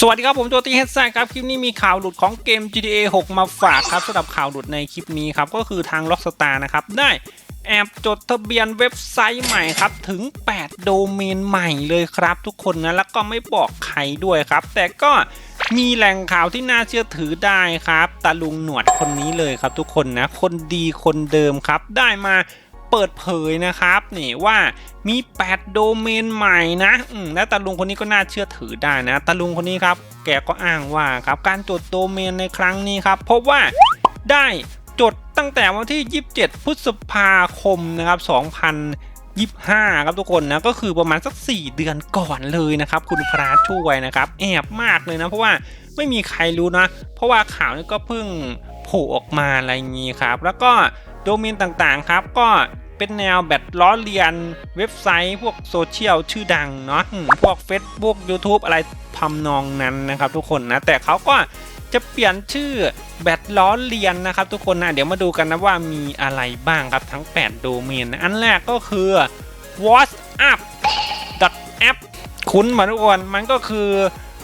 สวัสดีครับ ผมโจตี้เฮดแซครับ คลิปนี้มีข่าวหลุดของเกม GTA 6 มาฝากครับสำหรับข่าวหลุดในคลิปนี้ครับ ก็คือทาง Rockstar นะครับ ได้แอบจดทะเบียนเว็บไซต์ใหม่ครับ ถึง 8 โดเมนใหม่เลยครับทุกคนนะ แล้วก็ไม่บอกใครด้วยครับ แต่ก็มีแหล่งข่าวที่น่าเชื่อถือได้ครับตาลุงหนวดคนนี้เลยครับทุกคนนะ คนดีคนเดิมครับได้มา เปิดเผยนะครับนี่ว่ามี 8 โดเมนใหม่นะและตาลุงคนนี้ก็น่าเชื่อถือได้นะตาลุงคนนี้ครับ แกก็อ้างว่าครับการจดโดเมนในครั้งนี้ครับพบว่าได้จดตั้งแต่วันที่ 27 พฤษภาคมนะครับ 2025 ครับทุกคนนะก็คือประมาณสัก 4 เดือนก่อนเลยนะครับ คุณพระช่วยนะครับ แอบมากเลยนะเพราะว่าไม่มีใครรู้นะ เพราะว่าข่าวนี้ก็เพิ่งโผล่ออกมาอะไรงนี้ครับ แล้วก็ โดเมนต่างๆครับก็เป็นแนวแบบล้อเลียนเว็บไซต์ พวกโซเชียลชื่อดังเนาะพวก Facebook YouTube อะไรทำนองนั้นนะครับทุกคนนะ แต่เขาก็จะเปลี่ยนชื่อแบตล้อเลียนนะครับทุกคนนะ เดี๋ยวมาดูกันนะว่ามีอะไรบ้างครับทั้ง 8 โดเมนนะ อันแรกก็คือ whatsapp app คุ้นมาทุกคน มันก็คือ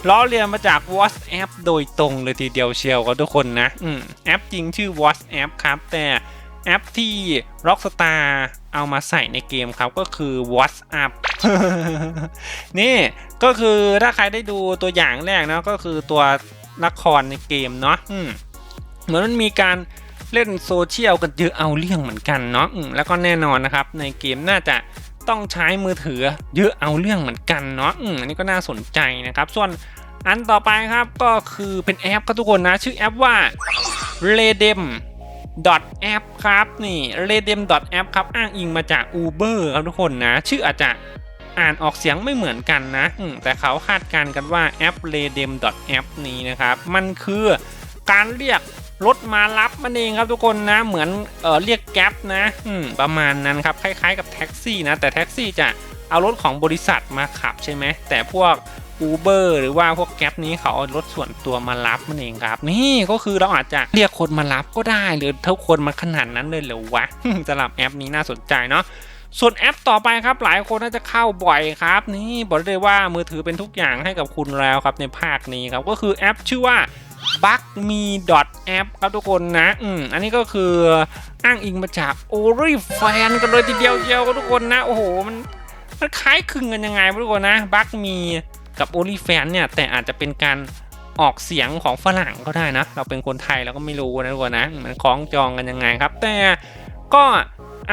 ล้อเลียนมาจาก WhatsApp โดยตรงเลยทีเดียวเชียวครับทุกคนนะ อืมแอปจริงชื่อ WhatsApp ครับแต่ แอปที่ Rockstar เอามาใส่ในเกมครับก็คือ WhatsApp นี่ก็คือถ้าใครได้ดูตัวอย่างแรกนะก็คือตัวละครในเกมเนาะเหมือนมันมีการเล่นโซเชียลกันเยอะเอาเรื่องเหมือนกันเนาะแล้วก็แน่นอนนะครับ ในเกมน่าจะต้องใช้มือถือเยอะเอาเรื่องเหมือนกันเนาะอันนี้ก็น่าสนใจนะครับ ส่วนอันต่อไปครับก็คือเป็นแอปครับทุกคนนะ ชื่อแอปว่า Redem app ครับนี่ redem app ครับอ้างอิงมาจาก Uber ครับทุกคนนะ ชื่ออาจจะอ่านออกเสียงไม่เหมือนกันนะ แต่เขาคาดการณ์กันว่าแอป redem app นี้นะครับ มันคือการเรียกรถมารับมันเองครับทุกคนนะ เหมือนเออเรียกแก๊ปนะประมาณนั้นครับ คล้ายๆกับแท็กซี่นะ แต่แท็กซี่จะเอารถของบริษัทมาขับใช่ไหมแต่พวก Uber หรือว่าพวกแก๊ปนี้เขาเอารถส่วนตัวมารับมันเองครับ นี่ก็คือเราอาจจะเรียกคนมารับก็ได้หรือเท่าคนมาขนาดนั้นเลยเหรอวะสำหรับแอปนี้น่าสนใจเนาะส่วนแอปต่อไปครับหลายคนน่าจะเข้าบ่อยครับ นี่บอกได้เลยว่ามือถือเป็นทุกอย่างให้กับคุณแล้วครับในภาคนี้ครับก็คือแอปชื่อว่า b u g m e app ครับทุกคนนะ อืม อันนี้ก็คืออ้างอิงมาจาก o r i f a n กันเลยทีเดียวเดียวทุกคนนะ โอ้โห มันมันคล้ายคลึงกันยังไงทุกคนนะ b u g m e กับ o n l y f a n เนี่ย แต่อาจจะเป็นการออกเสียงของฝรั่งก็ได้นะ เราเป็นคนไทยเราก็ไม่รู้นะทุกคนนะ มันคล้องจองกันยังไงครับ แต่ก็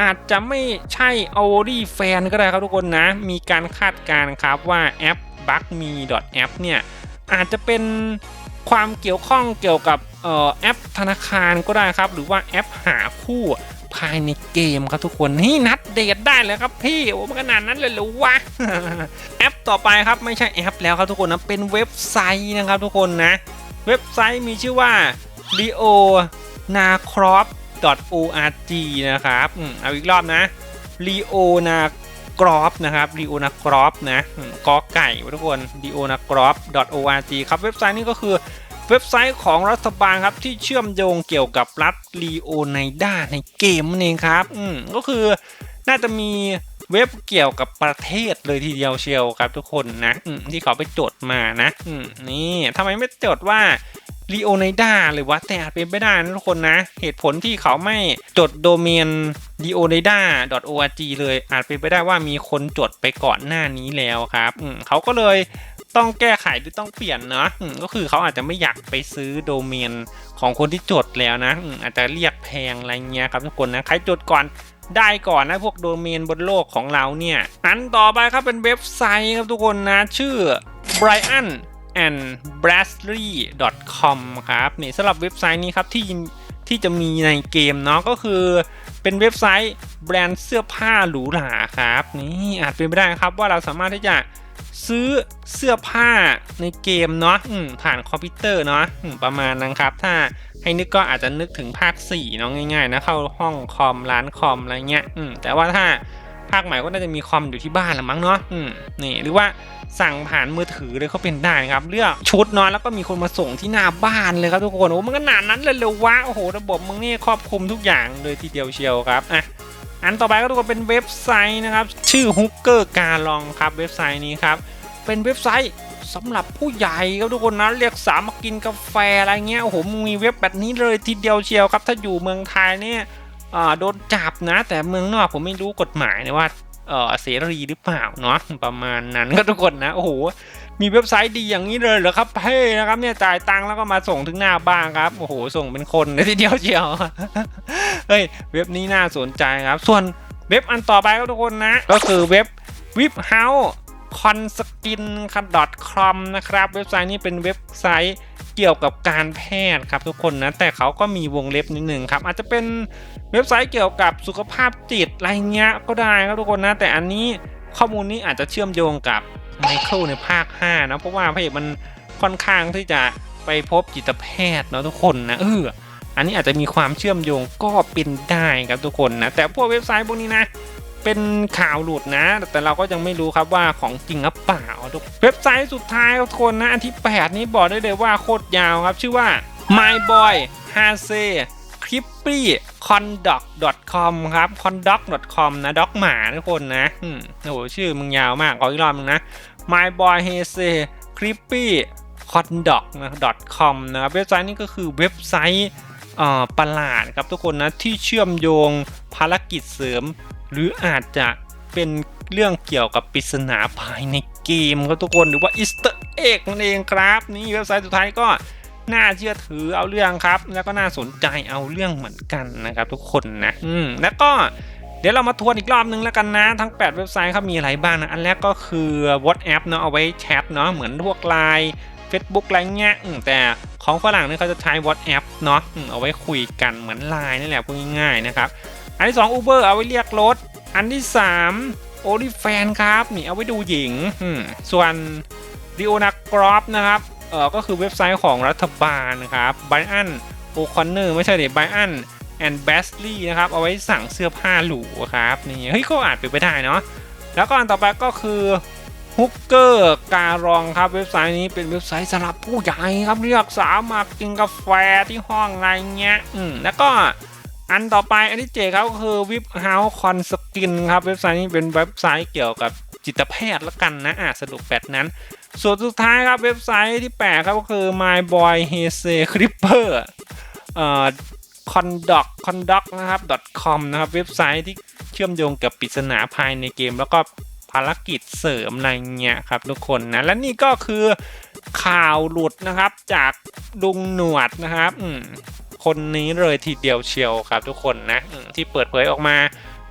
อาจจะไม่ใช่ o n l y f a n ก็ได้ครับทุกคนนะ มีการคาดการณ์ครับว่าแอป b u g m e app เนี่ย อาจจะเป็นความเกี่ยวข้องเกี่ยวกับออแอปธนาคารก็ได้ครับ หรือว่าแอปหาคู่ ภายในเกมครับทุกคนนี่นัดเดทได้เลยครับพี่โอ้มันขนาดนั้นเลยหรอวะแอปต่อไปครับไม่ใช่แอปแล้วครับทุกคนนะเป็นเว็บไซต์นะครับทุกคนนะ เว็บไซต์มีชื่อว่า leo n a c r o p org นะครับอืมเอาอีกรอบนะ leo n a c r o p นะครับ leo n a c r o p นะอืมกอไก่ทุกคน leo n a c r o p org ครับเว็บไซต์นี้ก็คือ เว็บไซต์ของรัฐบาลครับที่เชื่อมโยงเกี่ยวกับรัฐลีโอไนดาในเกมนั่นเองครับอืมก็คือน่าจะมีเว็บเกี่ยวกับประเทศเลยทีเดียวเชียวครับทุกคนนะอืมที่เขาไปจดมานะอืมนี่ทำไมไม่จดว่าลีโอไนดาหรือว่าแต่อาจเป็นไม่ได้นะทุกคนนะ เหตุผลที่เขาไม่จดโดเมน l e o n i d a org เลยอาจเป็นไปได้ว่ามีคนจดไปก่อนหน้านี้แล้วครับอืมเขาก็เลย ต้องแก้ไขหรือต้องเปลี่ยนเนาะก็คือเขาอาจจะไม่อยากไปซื้อโดเมนของคนที่จดแล้วนะอาจจะเรียกแพงอะไรเงี้ยครับทุกคนนะใครจดก่อนได้ก่อนนะพวกโดเมนบนโลกของเราเนี่ย อันต่อไปครับเป็นเว็บไซต์ครับทุกคนนะ ชื่อ Brian and Bradley com ครับนี่สำหรับเว็บไซต์นี้ครับที่ที่จะมีในเกมเนาะก็คือเป็นเว็บไซต์แบรนด์เสื้อผ้าหรูหราครับนี่อาจเป็นไปได้ครับว่าเราสามารถที่จะ ซื้อเสื้อผ้าในเกมเนาะผ่านคอมพิวเตอร์เนาะประมาณนั้นครับ ถ้าให้นึกก็อาจจะนึกถึงภาค4เนาะง่ายๆนะเข้าห้องคอมร้านคอมอะไรเงี้ยแต่ว่าถ้าภาคใหม่ก็น่าจะมีคอมอยู่ที่บ้านละมั้งเนาะนี่หรือว่าสั่งผ่านมือถือเลยเขาเป็นได้ครับเลือกชุดเนาะแล้วก็มีคนมาส่งที่หน้าบ้านเลยครับทุกคนโอ้มันก็นานนั้นเลยเลยวะโอ้โหระบบมึงนี่ครอบคลุมทุกอย่างเลยทีเดียวเชียวครับอะ อันต่อไปก็ทุกคนเป็นเว็บไซต์นะครับ ชื่อ Hooker การลองครับเว็บไซต์นี้ครับ เป็นเว็บไซต์สำหรับผู้ใหญ่ครับทุกคนนะเรียกสามากินกาแฟอะไรเงี้ยโอ้โหมีเว็บแบบนี้เลยทีเดียวเชียวครับ ถ้าอยู่เมืองไทยเนี่ยโดนจับนะ แต่เมืองนอกผมไม่รู้กฎหมายนะว่าเออเสรีหรือเปล่าเนาะประมาณนั้นก็ทุกคนนะโอ้โห มีเว็บไซต์ดีอย่างนี้เลยเหรอครับเฮ้นะครับเนี่ยจ่ายตังค์แล้วก็มาส่งถึงหน้าบ้านครับโอ้โหส่งเป็นคนเลยทีเดียวเชียวเฮ้ยเว็บนี้น่าสนใจครับ ส่วนเว็บอันต่อไปครับทุกคนนะ ก็คือเว็บ w i p h o u s e c o n s k i n com นะครับ เว็บไซต์นี้เป็นเว็บไซต์เกี่ยวกับการแพทย์ครับทุกคนนะ แต่เขาก็มีวงเล็บนิดหนึ่งครับ อาจจะเป็นเว็บไซต์เกี่ยวกับสุขภาพจิตอะไรเงี้ยก็ได้ครับทุกคนนะ แต่อันนี้ข้อมูลนี้อาจจะเชื่อมโยงกับ ไมเคิลในภาค5นะเพราะว่าพระเอกมันค่อนข้างที่จะไปพบจิตแพทย์เนาะทุกคนนะเอออันนี้อาจจะมีความเชื่อมโยงก็เป็นได้ครับทุกคนนะแต่พวกเว็บไซต์พวกนี้นะเป็นข่าวหลุดนะ แต่เราก็ยังไม่รู้ครับว่าของจริงหรือเปล่าทุกเว็บไซต์สุดท้ายทุกคนนะอันที่ 8 นี้บอกได้เลยว่าโคตรยาวครับ ชื่อว่า my boy h a s e c r i p p y conduct com ครับ conduct com นะด็อกหมาทุกคนนะ อืมโอ้โหชื่อมึงยาวมากขออีกรอบนึงนะ my boy h a s e c r i p p y conduct นะ com นะครับเว็บไซต์นี้ก็คือเว็บไซต์ประหลาดครับทุกคนนะที่เชื่อมโยงภารกิจเสริม หรืออาจจะเป็นเรื่องเกี่ยวกับปริศนาภายในเกมครับทุกคนหรือว่าอีสเตอร์เอ็กนั่นเองครับ นี่เว็บไซต์สุดท้ายก็น่าเชื่อถือเอาเรื่องครับ แล้วก็น่าสนใจเอาเรื่องเหมือนกันนะครับทุกคนนะ อืมแล้วก็ เดี๋ยวเรามาทวนอีกรอบนึงแล้วกันนะ ทั้ง 8 เว็บไซต์เขามีอะไรบ้างนะ อันแรกก็คือ WhatsApp เนาะเอาไว้แชทเนาะเหมือนพวกไลน์ Facebook อะไรเงี้ยแต่ของฝรั่งนี่เขาจะใช้ WhatsApp เนาะเอาไว้คุยกันเหมือนไลน์นี่แหละพูดง่ายๆนะครับ อันที่ 2 Uber เอาไว้เรียกรถ อันที่ 3 o l i f a n ครับนี่เอาไว้ดูหญิง ส่วน d i o n a g r o p นะครับเออก็คือเว็บไซต์ของรัฐบาลนะครับ b บ a n o c o n n o r ไม่ใช่เด็ b บ a n and b a s l e y นะครับ เอาไว้สั่งเสื้อผ้าหรูครับ นี่เฮ้ยก็อาจเป็นไปได้เนาะแล้วก็อันต่อไปก็คือฮุกเกอร์การองครับเว็บไซต์นี้เป็นเว็บไซต์สำหรับผู้ใหญ่ครับเรียกสาวมากินกาแฟที่ห้องอะไรเงี้ยอืมแล้วก็อันต่อไปอันที่เจครับก็คือ w i p h o u s e c o n s k i n ครับเว็บไซต์นี้เป็นเว็บไซต์เกี่ยวกับจิตแพทย์ละกันนะอะสรุปแบบนั้น ส่วนสุดท้ายครับเว็บไซต์ที่8ครับก็คือ my boy h e s e clipper เอ่อ conduct conduct นะครับ com นะครับเว็บไซต์ที่เชื่อมโยงกับปริศนาภายในเกม แล้วก็ภารกิจเสริมอะไรเงี้ยครับทุกคนนะและนี่ก็คือข่าวหลุดนะครับจากลุงหนวดนะครับคนนี้เลยทีเดียวเชียวครับทุกคนนะที่เปิดเผยออกมา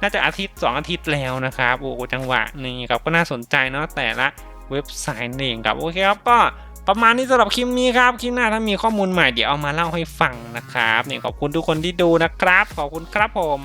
น่าจะอาทิตย์ 2 อาทิตย์แล้วนะครับโอ้โหจังหวะนี้ครับก็น่าสนใจเนาะแต่ละเว็บไซต์เองครับโอเคครับก็ ประมาณนี้สำหรับคลิปนี้ครับ คลิปหน้าถ้ามีข้อมูลใหม่เดี๋ยวเอามาเล่าให้ฟังนะครับเนี่ยขอบคุณทุกคนที่ดูนะครับ ขอบคุณครับผม